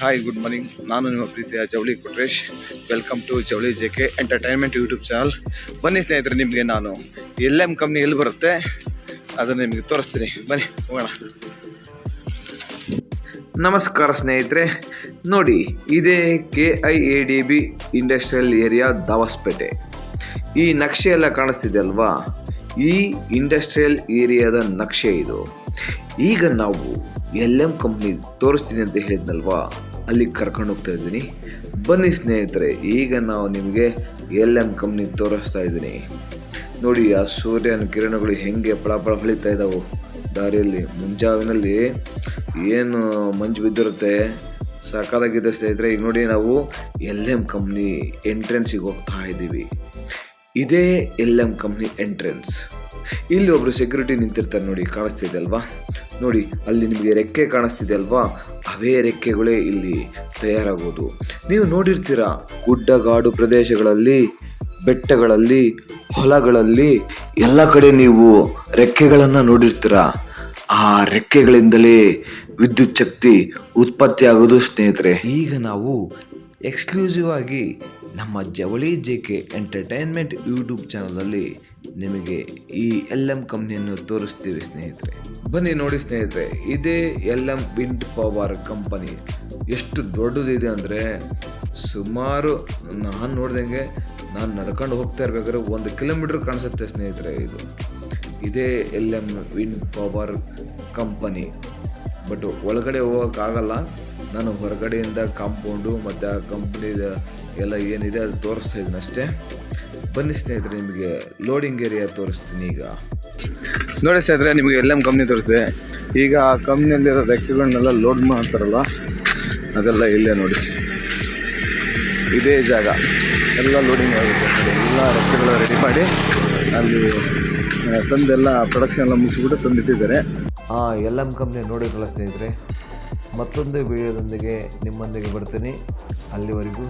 Hi good morning ನಾನು ನಿಮ್ಮ ಪ್ರೀತಿಯ Javali Kotresh welcome to Javali J K entertainment YouTube channel ಬನ್ನಿ ಸ್ನೇಹಿತರೆ, ನಿಮಗೆ ನಾನು ಎಲ್ ಎಂ ಕಂಪ್ನಿ ಎಲ್ಲಿ ಬರುತ್ತೆ? ಅದನ್ನು ನಿಮಗೆ ತೋರಿಸ್ತೀನಿ. ಬನ್ನಿ, ಹೋಗೋಣ. ನಮಸ್ಕಾರ ಸ್ನೇಹಿತರೆ. ನೋಡಿ, ಇದೇ K I A D B industrial area Dobbaspet. ಈ ನಕ್ಷೆ ಎಲ್ಲ ಕಾಣಿಸ್ತಿದೆ ಅಲ್ವಾ? ಈ ಇಂಡಸ್ಟ್ರಿಯಲ್ ಏರಿಯಾದ ನಕ್ಷೆ ಇದು. ಈಗ ನಾವು ಎಲ್ ಎಂ ಕಂಪ್ನಿ ತೋರಿಸ್ತೀನಿ ಅಂತ ಹೇಳಿದ್ನಲ್ವಾ? ಅಲ್ಲಿ ಕರ್ಕೊಂಡು ಹೋಗ್ತಾ ಇದ್ದೀನಿ. ಬನ್ನಿ ಸ್ನೇಹಿತರೆ, ಈಗ ನಾವು ನಿಮಗೆ ಎಲ್ ಎಂ ಕಂಪ್ನಿ ತೋರಿಸ್ತಾ ಇದ್ದೀನಿ. ನೋಡಿ, ಆ ಸೂರ್ಯನ ಕಿರಣಗಳು ಹೆಂಗೆ ಫಳಫಳ ಹೊಳಿತಾ ಇದ್ದಾವೆ ದಾರಿಯಲ್ಲಿ, ಮುಂಜಾವಿನಲ್ಲಿ ಏನು ಮಂಜು ಬಿದ್ದಿರುತ್ತೆ. ಸಾಕಾದಾಗಿದೆ ಸ್ನೇಹಿತರೆ. ಈಗ ನೋಡಿ, ನಾವು ಎಲ್ ಎಂ ಕಂಪ್ನಿ ಎಂಟ್ರೆನ್ಸಿಗೆ ಹೋಗ್ತಾ ಇದ್ದೀವಿ. ಇದೇ ಎಲ್ ಎಂ ಕಂಪ್ನಿ ಎಂಟ್ರೆನ್ಸ್ ಇಲ್ಲಿ ಒಬ್ರು ಸೆಕ್ಯೂರಿಟಿ ನಿಂತಿರ್ತಾರೆ ನೋಡಿ ಕಾಣಿಸ್ತಿದೆ ಅಲ್ವಾ? ನೋಡಿ, ಅಲ್ಲಿ ನಿಮಗೆ ರೆಕ್ಕೆ ಕಾಣಿಸ್ತಿದೆ ಅಲ್ವಾ? ಅವೇ ರೆಕ್ಕೆಗಳೇ ಇಲ್ಲಿ ತಯಾರಾಗೋದು. ನೀವು ನೋಡಿರ್ತೀರಾ, ಗುಡ್ಡಗಾಡು ಪ್ರದೇಶಗಳಲ್ಲಿ, ಬೆಟ್ಟಗಳಲ್ಲಿ, ಹೊಲಗಳಲ್ಲಿ, ಎಲ್ಲ ಕಡೆ ನೀವು ರೆಕ್ಕೆಗಳನ್ನು ನೋಡಿರ್ತೀರ? ಆ ರೆಕ್ಕೆಗಳಿಂದಲೇ ವಿದ್ಯುತ್ ಶಕ್ತಿ ಉತ್ಪತ್ತಿ ಆಗೋದು ಸ್ನೇಹಿತರೆ. ಈಗ ನಾವು ಎಕ್ಸ್ಕ್ಲೂಸಿವ್ ಆಗಿ ನಮ್ಮ ಜವಳಿ ಜೆ ಕೆ ಎಂಟರ್ಟೈನ್ಮೆಂಟ್ ಯೂಟ್ಯೂಬ್ ಚಾನಲಲ್ಲಿ ನಿಮಗೆ ಈ ಎಲ್ ಎಂ ಕಂಪ್ನಿಯನ್ನು ತೋರಿಸ್ತೀವಿ ಸ್ನೇಹಿತರೆ. ಬನ್ನಿ ನೋಡಿ ಸ್ನೇಹಿತರೆ, ಇದೇ L M wind power company ಎಷ್ಟು ದೊಡ್ಡದಿದೆ ಅಂದರೆ ಸುಮಾರು, ನಾನು ನೋಡ್ದಂಗೆ ನಾನು ನಡ್ಕೊಂಡು ಹೋಗ್ತಾ ಇರ್ಬೇಕಾದ್ರೆ ಒಂದು ಕಿಲೋಮೀಟ್ರ್ ಕಾಣಿಸುತ್ತೆ ಸ್ನೇಹಿತರೆ ಇದು. ಇದೇ L M wind power company but ಒಳಗಡೆ ಹೋಗೋಕ್ಕಾಗಲ್ಲ. ನಾನು ಹೊರಗಡೆಯಿಂದ ಕಾಂಪೌಂಡು ಮತ್ತು ಆ ಕಂಪ್ನಿದ ಎಲ್ಲ ಏನಿದೆ ಅದು ತೋರಿಸ್ತಾ ಇದ್ದೀನಿ ಅಷ್ಟೇ. ಬನ್ನಿ ಸ್ನೇಹಿತರೆ ನಿಮಗೆ ಲೋಡಿಂಗ್ ಏರಿಯಾ ತೋರಿಸ್ತೀನಿ ಈಗ. ನೋಡಿ ಸ್ನೇಹಿತರೆ ನಿಮಗೆ ಎಲ್ ಎಂ ಕಂಪ್ನಿ ತೋರಿಸಿದೆ. ಈಗ ಆ ಕಂಪ್ನಿಯಲ್ಲಿರೋ ರೆಕ್ಕೆಗಳನ್ನೆಲ್ಲ ಲೋಡ್ ಮಾಡ್ತಾರಲ್ಲ ಅದೆಲ್ಲ ಇಲ್ಲೇ ನೋಡಿ. ಇದೇ ಜಾಗ. ಎಲ್ಲ ಲೋಡಿಂಗ್ ಆಗುತ್ತೆ. ಎಲ್ಲ ರೆಕ್ಕೆಗಳು ರೆಡಿ ಮಾಡಿ ಅಲ್ಲಿ ತಂದೆಲ್ಲ ಪ್ರೊಡಕ್ಷನ್ ಎಲ್ಲ ಮುಗಿಸ್ಬಿಟ್ಟು ತಂದಿಟ್ಟಿದ್ದಾರೆ. ಆ ಎಲ್ ಎಂ ಕಂಪ್ನಿ ನೋಡಿದ್ರಲ್ಲ ಸ್ನೇಹಿತರೆ ಮತ್ತೊಂದು ವಿಡಿಯೋದೊಂದಿಗೆ ನಿಮ್ಮೊಂದಿಗೆ ಬರ್ತೀನಿ. ಅಲ್ಲಿವರೆಗೂ